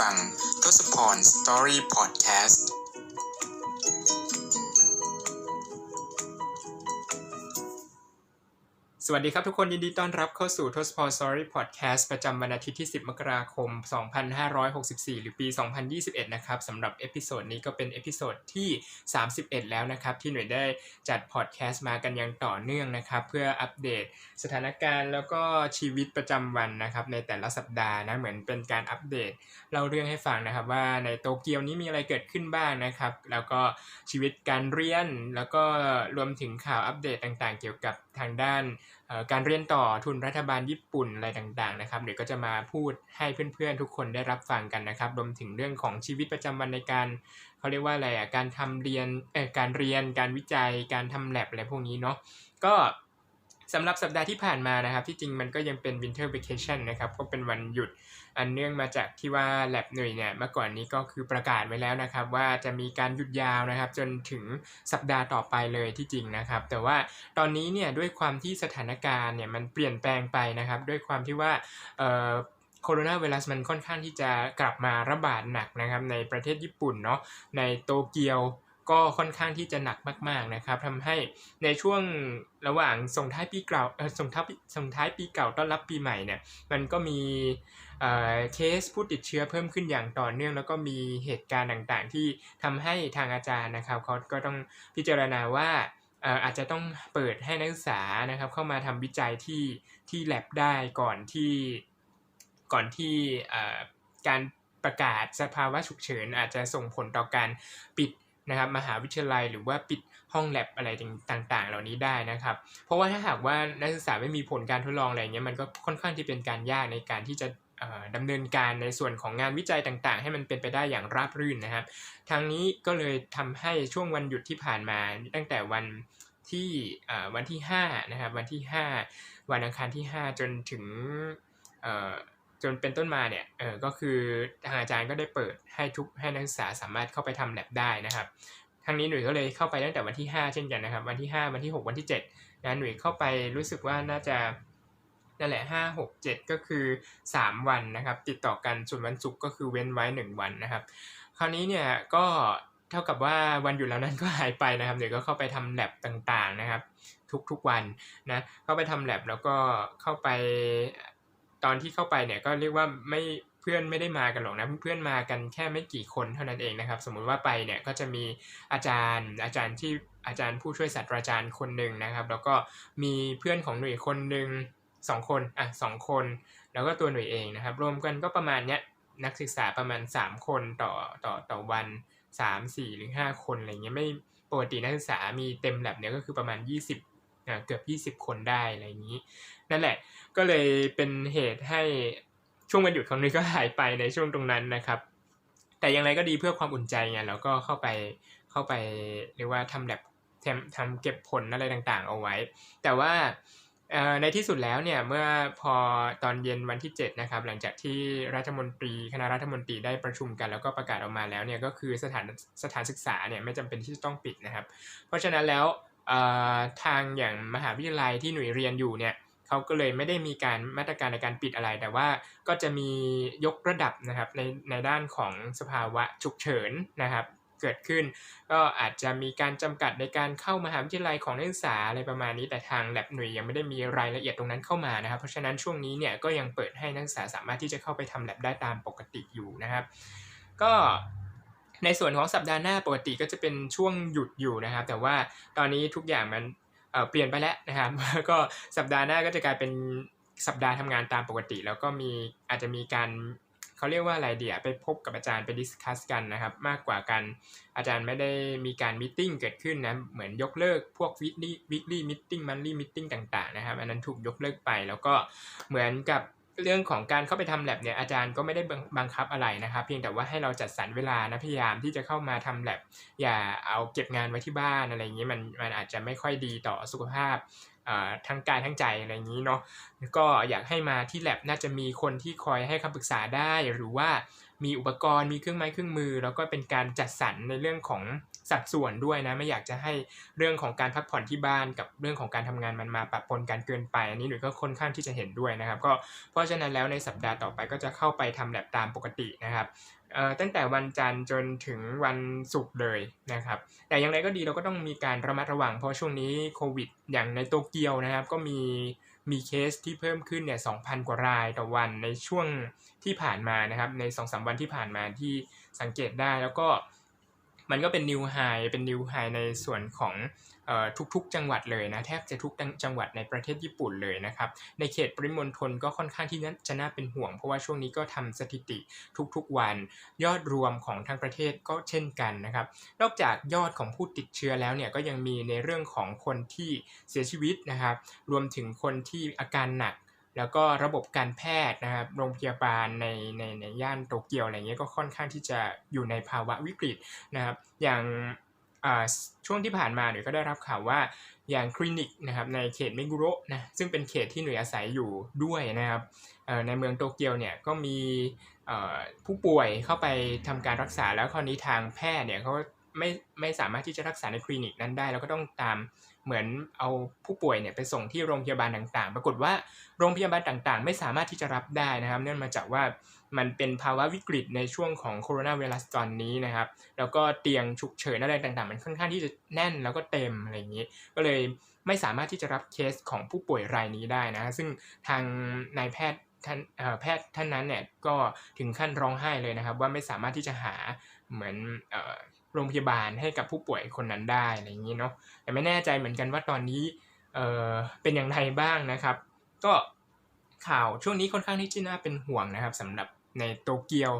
ฟังทศพรสตอรี่พอดแคสต์ วัสดีครับทุกคนยินดีต้อนรับเข้าสู่ทศพร Story Podcast ประจำวันอาทิตย์ที่ 10 มกราคม 2564 หรือปี 2021 นะครับสำหรับเอพิโซดนี้ก็เป็นเอพิโซดที่ 31 แล้วนะครับ ที่หน่วยได้จัดพอดแคสต์มากันอย่างต่อเนื่องนะครับ เพื่ออัปเดตสถานการณ์แล้วก็ชีวิตประจำวันนะครับ ในแต่ละสัปดาห์นะเหมือนเป็นการอัปเดตเล่าเรื่องให้ฟังนะครับ ว่าในโตเกียวนี้มีอะไรเกิดขึ้นบ้างนะครับ แล้วก็ชีวิตการเรียนแล้วก็รวมถึงข่าวอัปเดตต่างๆ เกี่ยวกับทางด้านการเรียนต่อทุนรัฐบาลญี่ปุ่นอะไรต่างๆนะครับเดี๋ยวก็จะมาพูดให้เพื่อนๆทุกคนได้รับฟังกันนะครับรวมถึงเรื่องของชีวิตประจำวันในการเขาเรียกว่าอะไรอะการทำเรียนเอ่อการเรียนการวิจัยการทำแลบอะไรพวกนี้เนาะก็ สำหรับสัปดาห์ที่ผ่านมานะครับ ที่จริงมันก็ยังเป็น winter vacation นะครับก็เป็นวันหยุดอันเนื่องมาจากที่ว่าแลบหน่วยเนี่ยเมื่อก่อนนี้ก็คือประกาศไว้แล้วนะครับ ว่าจะมีการหยุดยาวนะครับ จนถึงสัปดาห์ต่อไปเลยที่จริงนะครับ แต่ว่าตอนนี้เนี่ยด้วยความที่สถานการณ์เนี่ยมันเปลี่ยนแปลงไปนะครับ ด้วยความที่ว่าเอ่อโคโรนาไวรัสมันค่อนข้างที่จะกลับมาระบาดหนักนะครับในประเทศญี่ปุ่นเนาะในโตเกียว ก็ค่อนข้างที่จะหนักมากๆนะครับทำให้ในช่วงระหว่างส่งท้ายปีเก่าส่งท้ายส่งท้ายปีเก่าต้อนรับปีใหม่เนี่ยมันก็มีเคสผู้ติดเชื้อเพิ่มขึ้นอย่างต่อเนื่อง แล้วก็มีเหตุการณ์ต่างๆ ที่ทำให้ทางอาจารย์นะครับเขาก็ต้องพิจารณาว่าอาจจะต้องเปิดให้นักศึกษานะครับ เข้ามาทำวิจัยที่ที่แลบได้ก่อนที่ก่อนที่การประกาศสภาวะฉุกเฉินอาจจะส่งผลต่อการปิด นะครับมหาวิทยาลัยหรือว่าปิดห้องแลบอะไรต่างๆ เหล่านี้ได้นะครับ เพราะว่าถ้าหากว่านักศึกษาไม่มีผลการทดลองอะไรเงี้ยมันก็ค่อนข้างที่เป็นการยากในการที่จะดำเนินการในส่วนของงานวิจัยต่างๆ ให้มันเป็นไปได้อย่างราบรื่นนะครับ ทางนี้ก็เลยทำให้ช่วงวันหยุดที่ผ่านมาตั้งแต่วันที่วันที่5นะครับวันที่ 5 วันอังคารที่ 5 จนถึง จนเป็นต้นมาเนี่ยเออก็คือทางอาจารย์ก็ได้เปิดให้ทุกให้นักศึกษาสามารถเข้าไปทำแลบได้นะครับทางนี้หนุ่ยก็เลยเข้าไปตั้งแต่วันที่ 5 เช่นกันนะครับ วันที่ 5 วันที่ 6 วันที่7นะหนุ่ยเข้าไปรู้สึกว่าน่าจะนั่นแหละห้าหกเจ็ดก็คือสามวันนะครับ ติดต่อกันส่วนวันศุกร์ก็คือเว้นไว้หนึ่งวันนะครับ คราวนี้เนี่ยก็เท่ากับว่าวันหยุดแล้วนั้นก็หายไปนะครับเดี๋ยวก็เข้าไปทำแลบต่างๆนะครับ ทุกๆวันนะเข้าไปทำแลบแล้วก็เข้าไป ตอนที่เข้าไปเนี่ยก็เรียกว่าไม่เพื่อนไม่ได้มากันหรอกนะเพื่อนมากันแค่ไม่กี่คนเท่านั้นเองนะครับ สมมุติว่าไปเนี่ยก็จะมีอาจารย์อาจารย์ที่อาจารย์ผู้ช่วยศาสตราจารย์คนหนึ่งนะครับ แล้วก็มีเพื่อนของหนุ่ยคนหนึ่งสองคนอะสองคน แล้วก็ตัวหนุ่ยเองนะครับ รวมกันก็ประมาณเนี้ยนักศึกษาประมาณ 3 คนต่อต่อต่อวัน 3 4 หรือ 5 คนอะไรเงี้ยไม่ปกตินักศึกษามีเต็มแลบเนี้ยก็คือประมาณ 20 เกือบ 20 คนได้อะไรอย่างนี้ นั่นแหละก็เลยเป็นเหตุให้ช่วงวันหยุดของนี้ก็หายไปในช่วงตรงนั้นนะครับ แต่อย่างไรก็ดีเพื่อความอุ่นใจไงเราก็เข้าไปเข้าไปเรียกว่าทำแลบทำเก็บผลอะไรต่างๆ เอาไว้ แต่ว่าในที่สุดแล้วเนี่ยเมื่อพอตอนเย็นวันที่ 7 นะครับ หลังจากที่รัฐมนตรีคณะรัฐมนตรีได้ประชุมกัน แล้วก็ประกาศออกมาแล้วเนี่ยก็คือสถานสถานศึกษาเนี่ยไม่จำเป็นที่จะต้องปิดนะครับ เพราะฉะนั้นแล้ว ทางอย่างมหาวิทยาลัยที่หน่วยเรียนอยู่เนี่ยเขาก็เลยไม่ได้มีการมาตรการในการปิดอะไร แต่ว่าก็จะมียกระดับนะครับในในด้านของสภาวะฉุกเฉินนะครับเกิดขึ้น ก็อาจจะมีการจำกัดในการเข้ามหาวิทยาลัยของนักศึกษาอะไรประมาณนี้ แต่ทางแลบหน่วยยังไม่ได้มีรายละเอียดตรงนั้นเข้ามานะครับ เพราะฉะนั้นช่วงนี้เนี่ยก็ยังเปิดให้นักศึกษาสามารถที่จะเข้าไปทำแลบได้ตามปกติอยู่นะครับ ก็ ในส่วนของสัปดาห์หน้าปกติก็จะเป็นช่วงหยุดอยู่นะครับ แต่ว่าตอนนี้ทุกอย่างมันเปลี่ยนไปแล้วนะครับก็สัปดาห์หน้าก็จะกลายเป็นสัปดาห์ทำงานตามปกติ แล้วก็มีอาจจะมีการเขาเรียกว่าอะไรเดียไปพบกับอาจารย์ไปดิสคัสกันนะครับ มากกว่ากันอาจารย์ไม่ได้มีการมิ팅เกิดขึ้นนะเหมือนยกเลิกพวกวิกลี่วิกลี่มิ팅มันลี่มิ팅ต่างๆนะครับอันนั้นถูกยกเลิกไป แล้วก็เหมือนกับ เรื่องของการเข้าไปทำแลบเนี่ยอาจารย์ก็ไม่ได้บังคับอะไรนะครับ เพียงแต่ว่าให้เราจัดสรรเวลานะพยายามที่จะเข้ามาทำแลบอย่าเอาเก็บงานไว้ที่บ้านอะไรอย่างนี้มันมันอาจจะไม่ค่อยดีต่อสุขภาพทั้งกายทั้งใจอะไรอย่างนี้เนาะก็อยากให้มาที่แลบน่าจะมีคนที่คอยให้คำปรึกษาได้หรือว่า มีอุปกรณ์มีเครื่องไม้เครื่องมือ แล้วก็เป็นการจัดสรรในเรื่องของสัดส่วนด้วยนะไม่อยากจะให้เรื่องของการพักผ่อนที่บ้านกับเรื่องของการทำงานมันมาปะปนกันเกินไป อันนี้หนูก็ค่อนข้างที่จะเห็นด้วยนะครับ ก็เพราะฉะนั้นแล้วในสัปดาห์ต่อไปก็จะเข้าไปทำแลบตามปกตินะครับตั้งแต่วันจันทร์จนถึงวันศุกร์เลยนะครับ แต่อย่างไรก็ดีเราก็ต้องมีการระมัดระวังเพราะช่วงนี้โควิด อย่างในโตเกียวนะครับ ก็มี มีเคสที่เพิ่มขึ้นเนี่ย2,000 กว่ารายต่อวันในช่วงที่ผ่านมานะครับ ใน 2-3 วันที่ผ่านมาที่สังเกตได้แล้วก็ มันก็เป็นนิวไฮเป็นนิวไฮในส่วนของทุกๆ จังหวัดเลยนะแทบจะทุกจังหวัดในประเทศญี่ปุ่นเลยนะครับในเขตปริมณฑลก็ค่อนข้างที่จะน่าเป็นห่วง เพราะว่าช่วงนี้ก็ทำสถิติทุกๆ วัน ยอดรวมของทั้งประเทศก็เช่นกันนะครับนอกจากยอดของผู้ติดเชื้อแล้วเนี่ยก็ยังมีในเรื่องของคนที่เสียชีวิตนะครับรวมถึงคนที่อาการหนัก แล้วก็ระบบการแพทย์นะครับโรงพยาบาลในในในย่านโตเกียวอะไรเงี้ยก็ค่อนข้างที่จะอยู่ในภาวะวิกฤตนะครับ อย่างช่วงที่ผ่านมาหน่ยก็ได้รับข่าวว่าอย่างคลินิกนะครับในเขตเมกุโระนะซึ่งเป็นเขตที่หน่วยอาศัยอยู่ด้วยนะครับในเมืองโตเกียวเนี่ยก็มีผู้ป่วยเข้าไปทำการรักษาแล้วคราวนี้ทางแพทย์เนี่ยเขาไม่ไม่สามารถที่จะรักษาในคลินิกนั้นได้ แล้วก็ต้องตาม เหมือนเอาผู้ป่วยเนี่ยไปส่งที่โรงพยาบาลต่างๆ ปรากฏว่าโรงพยาบาลต่างๆ ไม่สามารถที่จะรับได้นะครับเนื่องมาจากว่ามันเป็นภาวะวิกฤตในช่วงของโคโรนาไวรัสตอนนี้นะครับ แล้วก็เตียงฉุกเฉินอะไรต่างๆ มันค่อนข้างที่จะแน่นแล้วก็เต็มอะไรอย่างนี้ ก็เลยไม่สามารถที่จะรับเคสของผู้ป่วยรายนี้ได้นะ ซึ่งทางนายแพทย์ท่านแพทย์ท่านนั้นเนี่ยก็ถึงขั้นร้องไห้เลยนะครับ ว่าไม่สามารถที่จะหาเหมือน โรงพยาบาลให้กับผู้ป่วยคนนั้นได้อะไรอย่างนี้เนาะแต่ไม่แน่ใจเหมือนกันว่าตอนนี้เออเป็นอย่างไรบ้างนะครับ ก็ข่าวช่วงนี้ค่อนข้างที่จะน่าเป็นห่วงนะครับสำหรับในโตเกียว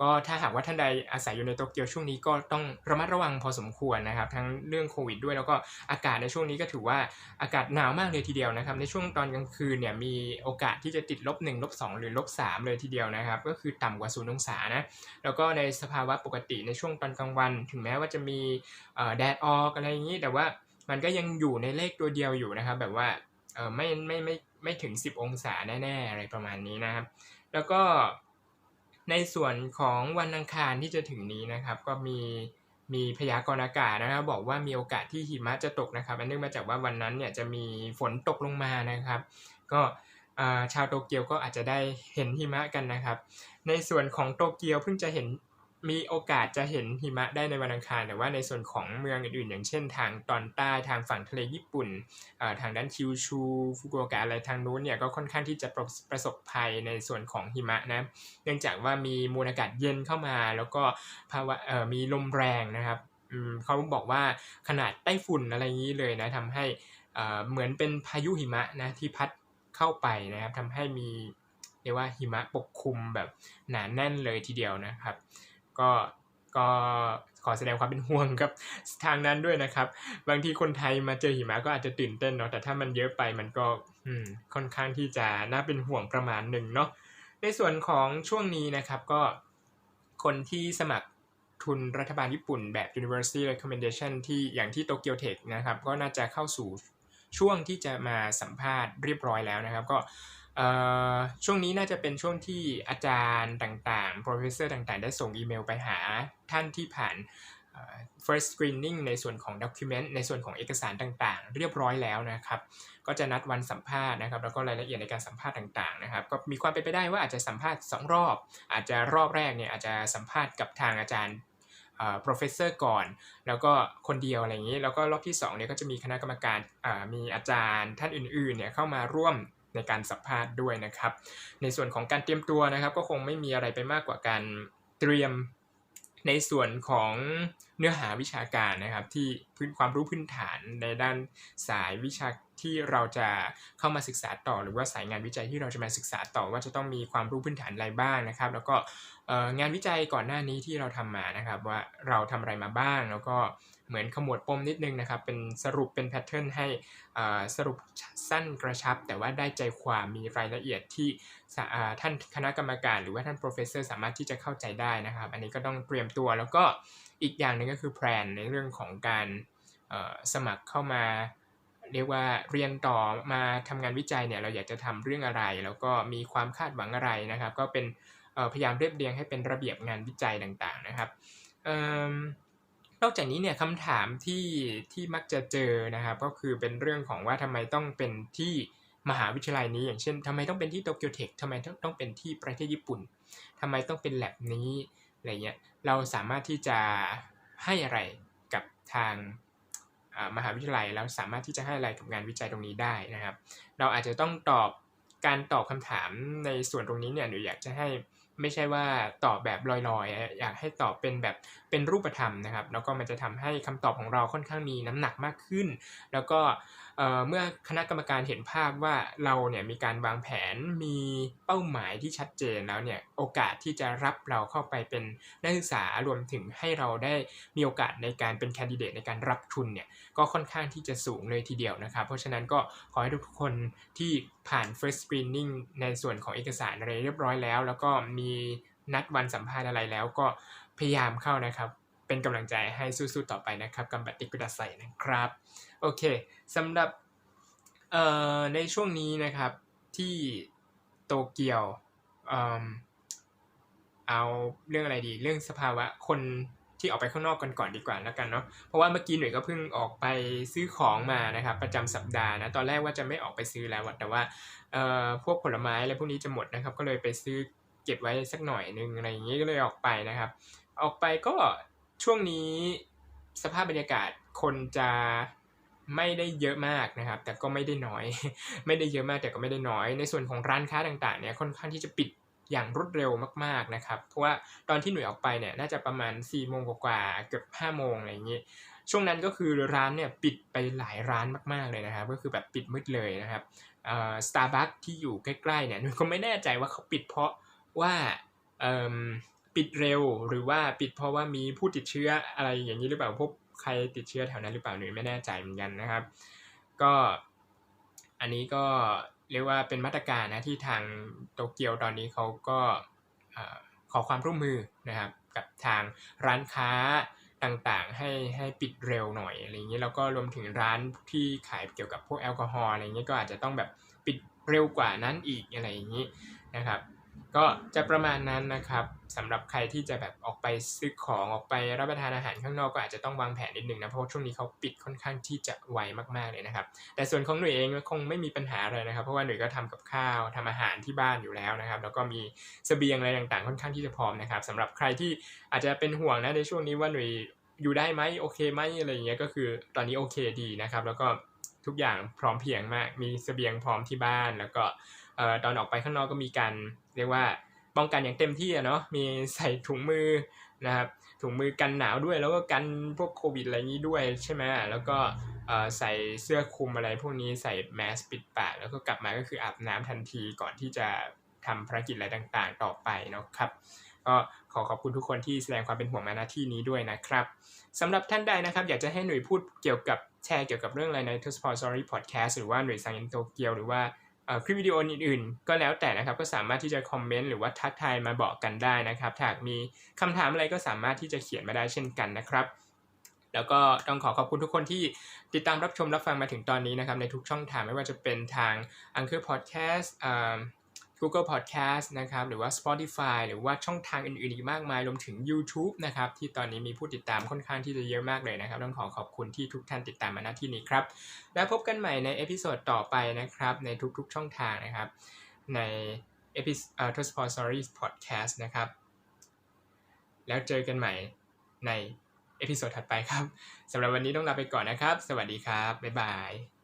ก็ถ้าหากว่าท่านใดอาศัยอยู่ในโตเกียวช่วงนี้ก็ต้องระมัดระวังพอสมควรนะครับ ทั้งเรื่องโควิดด้วยแล้วก็อากาศในช่วงนี้ก็ถือว่าอากาศหนาวมากเลยทีเดียวนะครับ ในช่วงตอนกลางคืนเนี่ยมีโอกาสที่จะติดลบ1ลบ2หรือลบ3เลยทีเดียวนะครับ ก็คือต่ำกว่าศูนย์องศานะแล้วก็ในสภาวะปกติในช่วงตอนกลางวัน ถึงแม้ว่าจะมีแดดออกอะไรอย่างนี้แต่ว่ามันก็ยังอยู่ในเลขตัวเดียวอยู่นะครับ แบบว่าไม่ไม่ไม่ไม่ถึง 10 องศาแน่ๆอะไรประมาณนี้นะครับ แล้วก็ ในส่วนของวันอังคารที่จะถึงนี้นะครับ ก็มีมีพยากรณ์อากาศนะครับ บอกว่ามีโอกาสที่หิมะจะตกนะครับ อันเนื่องมาจากว่าวันนั้นเนี่ยจะมีฝนตกลงมานะครับ ก็ชาวโตเกียวก็อาจจะได้เห็นหิมะกันนะครับ ในส่วนของโตเกียวเพิ่งจะเห็น มีโอกาสจะเห็นหิมะได้ในวันอังคาร แต่ว่าในส่วนของเมืองอื่นๆ อย่างเช่นทางตอนใต้ทางฝั่งทะเลญี่ปุ่นทางด้านคิวชูฟุกุโอกะอะไรทางนู้นเนี่ยก็ค่อนข้างที่จะประสบภัยในส่วนของหิมะนะเนื่องจากว่ามีมวลอากาศเย็นเข้ามา แล้วก็ภาวะมีลมแรงนะครับเขาบอกว่าขนาดไต้ฝุ่นอะไรอย่างนี้เลยนะทำให้เหมือนเป็นพายุหิมะนะที่พัดเข้าไปนะครับทำให้มีเรียกว่าหิมะปกคลุมแบบหนาแน่นเลยทีเดียวนะครับ ก็ก็ขอแสดงความเป็นห่วงกับทางนั้นด้วยนะครับ บางทีคนไทยมาเจอหิมะก็อาจจะตื่นเต้นเนาะแต่ถ้ามันเยอะไปมันก็ค่อนข้างที่จะน่าเป็นห่วงประมาณหนึ่งเนาะในส่วนของช่วงนี้นะครับก็คนที่สมัครทุนรัฐบาลญี่ปุ่นแบบ University Recommendation ที่อย่างที่โตเกียวเทคนะครับ ก็น่าจะเข้าสู่ช่วงที่จะมาสัมภาษณ์เรียบร้อยแล้วนะครับ ก็ ช่วงนี้น่าจะเป็นช่วงที่อาจารย์ต่างๆ professor ต่างๆ ได้ส่งอีเมลไปหาท่านที่ผ่าน first screening ในส่วนของ document ในส่วนของเอกสารต่างๆ เรียบร้อยแล้วนะครับ ก็จะนัดวันสัมภาษณ์นะครับ แล้วก็รายละเอียดในการสัมภาษณ์ต่างๆนะครับ ก็มีความเป็นไปได้ว่าอาจจะสัมภาษณ์ 2 รอบ อาจจะรอบแรกเนี่ยอาจจะสัมภาษณ์กับทางอาจารย์ professor ก่อน แล้วก็คนเดียวอะไรอย่างนี้ แล้วก็รอบที่2เนี่ยก็จะมีคณะกรรมการมีอาจารย์ท่านอื่นๆเนี่ยเข้ามาร่วม ในการสัมภาษณ์ด้วยนะครับ ในส่วนของการเตรียมตัวนะครับ ก็คงไม่มีอะไรไปมากกว่าการเตรียมในส่วนของเนื้อหาวิชาการนะครับ ที่พื้นความรู้พื้นฐานในด้านสายวิชา ที่เราจะเข้ามาศึกษาต่อ หรือว่าสายงานวิจัยที่เราจะมาศึกษาต่อว่าจะต้องมีความรู้พื้นฐานอะไรบ้างนะครับ แล้วก็งานวิจัยก่อนหน้านี้ที่เราทำมานะครับว่าเราทำอะไรมาบ้าง แล้วก็เหมือนขมวดปมนิดนึงนะครับเป็นสรุปเป็นแพทเทิร์นให้สรุปสั้นกระชับ แต่ว่าได้ใจความมีรายละเอียดที่ท่านคณะกรรมการ หรือว่าท่านโปรเฟสเซอร์สามารถที่จะเข้าใจได้นะครับ อันนี้ก็ต้องเตรียมตัวแล้วก็อีกอย่างหนึ่งก็คือแพลนในเรื่องของการสมัครเข้ามา เรียกว่าเรียนต่อมาทำงานวิจัยเนี่ยเราอยากจะทำเรื่องอะไร แล้วก็มีความคาดหวังอะไรนะครับ ก็เป็นพยายามเรียบเรียงให้เป็นระเบียบงานวิจัยต่างๆนะครับนอกจากนี้เนี่ยคำถามที่ที่มักจะเจอนะครับ ก็คือเป็นเรื่องของว่าทำไมต้องเป็นที่มหาวิทยาลัยนี้ อย่างเช่นทำไมต้องเป็นที่โตเกียวเทคทำไมต้องต้องเป็นที่ประเทศญี่ปุ่นทำไมต้องเป็นแลบนี้อะไรเงี้ยเราสามารถที่จะให้อะไรกับทาง มหาวิทยาลัยแล้วสามารถที่จะให้อะไรกับงานวิจัยตรงนี้ได้นะครับ เราอาจจะต้องตอบการตอบคำถามในส่วนตรงนี้เนี่ยหนูอยากจะให้ไม่ใช่ว่าตอบแบบลอยๆ อยากให้ตอบเป็นแบบเป็นรูปธรรมนะครับ แล้วก็มันจะทำให้คำตอบของเราค่อนข้างมีน้ำหนักมากขึ้น แล้วก็ เมื่อคณะกรรมการเห็นภาพว่าเราเนี่ยมีการวางแผนมีเป้าหมายที่ชัดเจนแล้วเนี่ยโอกาสที่จะรับเราเข้าไปเป็นนักศึกษารวมถึงให้เราได้มีโอกาสในการเป็นแคนดิเดตในการรับทุนเนี่ยก็ค่อนข้างที่จะสูงเลยทีเดียวนะครับ เพราะฉะนั้นก็ขอให้ทุกคนที่ผ่าน first screening ในส่วนของเอกสารอะไรเรียบร้อยแล้ว แล้วก็มีนัดวันสัมภาษณ์อะไรแล้วก็พยายามเข้านะครับ เป็นกำลังใจให้สู้ๆต่อไปนะครับกำบัดติกุดาใส่นะครับโอเคสำหรับในช่วงนี้นะครับที่โตเกียวเอเอาเรื่องอะไรดีเรื่องสภาวะคนที่ออกไปข้างนอกกันก่อนดีกว่าแล้วกันเนาะเพราะว่าเมื่อกี้หน่วยก็เพิ่งออกไปซื้อของมานะครับประจำสัปดาห์นะตอนแรกว่าจะไม่ออกไปซื้อแล้วแต่ว่าเอ่อพวกผลไม้อะไรพวกนี้จะหมดนะครับ ก็เลยไปซื้อเก็บไว้สักหน่อยนึงอะไรอย่างนี้ก็เลยออกไปนะครับ ออกไปก็ ช่วงนี้สภาพบรรยากาศคนจะไม่ได้เยอะมากนะครับ แต่ก็ไม่ได้น้อย ไม่ได้เยอะมากแต่ก็ไม่ได้น้อย ในส่วนของร้านค้าต่างๆเนี่ยค่อนข้างที่จะปิดอย่างรวดเร็วมากๆนะครับ เพราะว่าตอนที่หน่วยออกไปเนี่ยน่าจะประมาณ4ี่โมงกว่าเกือบห้าโมงอะไรอย่างนี้ ช่วงนั้นก็คือร้านเนี่ยปิดไปหลายร้านมากๆเลยนะครับ ก็คือแบบปิดมืดเลยนะครับสตาร์บัคที่อยู่ใกล้ๆเนี่ยหนูก็ไม่แน่ใจว่าเขาปิดเพราะว่า ปิดเร็วหรือว่าปิดเพราะว่ามีผู้ติดเชื้ออะไรอย่างนี้หรือเปล่าพบใครติดเชื้อแถวนั้นหรือเปล่าหนูไม่แน่ใจเหมือนกันนะครับ ก็อันนี้ก็เรียกว่าเป็นมาตรการนะที่ทางโตเกียวตอนนี้เขาก็ขอความร่วมมือนะครับกับทางร้านค้าต่างๆ ให้ให้ปิดเร็วหน่อยอะไรอย่างนี้แล้วก็รวมถึงร้านที่ขายเกี่ยวกับพวกแอลกอฮอล์อะไรอย่างนี้ก็อาจจะต้องแบบปิดเร็วกว่านั้นอีกอะไรอย่างนี้นะครับ ก็จะประมาณนั้นนะครับสำหรับใครที่จะแบบออกไปซื้อของออกไปรับประทานอาหารข้างนอกก็อาจจะต้องวางแผนนิดนึงนะเพราะช่วงนี้เขาปิดค่อนข้างที่จะไวมากๆเลยนะครับ แต่ส่วนของหน่ยเองคงไม่มีปัญหาเลยนะครับ เพราะว่าหน่ยก็ทำกับข้าวทำอาหารที่บ้านอยู่แล้วนะครับ แล้วก็มีเสบียงอะไรต่างๆ ค่อนข้างที่จะพร้อมนะครับสำหรับใครที่อาจจะเป็นห่วงนะในช่วงนี้ว่าหน่ยอยู่ได้ไหมโอเคไหมอะไรอย่างเงี้ยก็คือตอนนี้โอเคดีนะครับ แล้วก็ทุกอย่างพร้อมเพียงมากมีเสบียงพร้อมที่บ้านแล้วก็ ตอนออกไปข้างนอกก็มีการเรียกว่าป้องกันอย่างเต็มที่อะเนาะมีใส่ถุงมือนะครับถุงมือกันหนาวด้วย แล้วก็กันพวกโควิดอะไรนี้ด้วยใช่ไหมแล้วก็ใส่เสื้อคลุมอะไรพวกนี้ใส่แมสปิดปากแล้วก็กลับมาก็คืออาบน้ำทันทีก่อนที่จะทำภารกิจอะไรต่างๆ ต่อไปนะครับก็ขอขอบคุณทุกคนที่แสดงความเป็นห่วงมาณที่นี้ด้วยนะครับสำหรับท่านใดนะครับ อยากจะให้หน่วยพูดเกี่ยวกับแชร์เกี่ยวกับเรื่องอะไรใน t o s p o r Story Podcast หรือว่าหน่วยสังอินโตเกียวหรือว่า คลิปวิดีโออื่นๆ ก็แล้วแต่นะครับก็สามารถที่จะคอมเมนต์หรือว่าทักทายมาบอกกันได้นะครับหากมีคำถามอะไรก็สามารถที่จะเขียนมาได้เช่นกันนะครับ แล้วก็ต้องขอขอบคุณทุกคนที่ติดตามรับชมรับฟังมาถึงตอนนี้นะครับในทุกช่องทางไม่ว่าจะเป็นทาง Anchor Podcast Google Podcast นะครับหรือว่า Spotify หรือว่าช่องทางอื่นๆอีกมากมายรวมถึง YouTube นะครับที่ตอนนี้มีผู้ติดตามค่อนข้างที่จะเยอะมากเลยนะครับ ต้องขอขอบคุณที่ทุกท่านติดตามมาณที่นี้ครับ แล้วพบกันใหม่ในเอพิโซดต่อไปนะครับ ในทุกๆช่องทางนะครับ ในเอพิโซด t o s p o r Stories Podcast นะครับ แล้วเจอกันใหม่ในเอพิโซดถัดไปครับสำหรับวันนี้ต้องลาไปก่อนนะครับ สวัสดีครับ บ๊ายบาย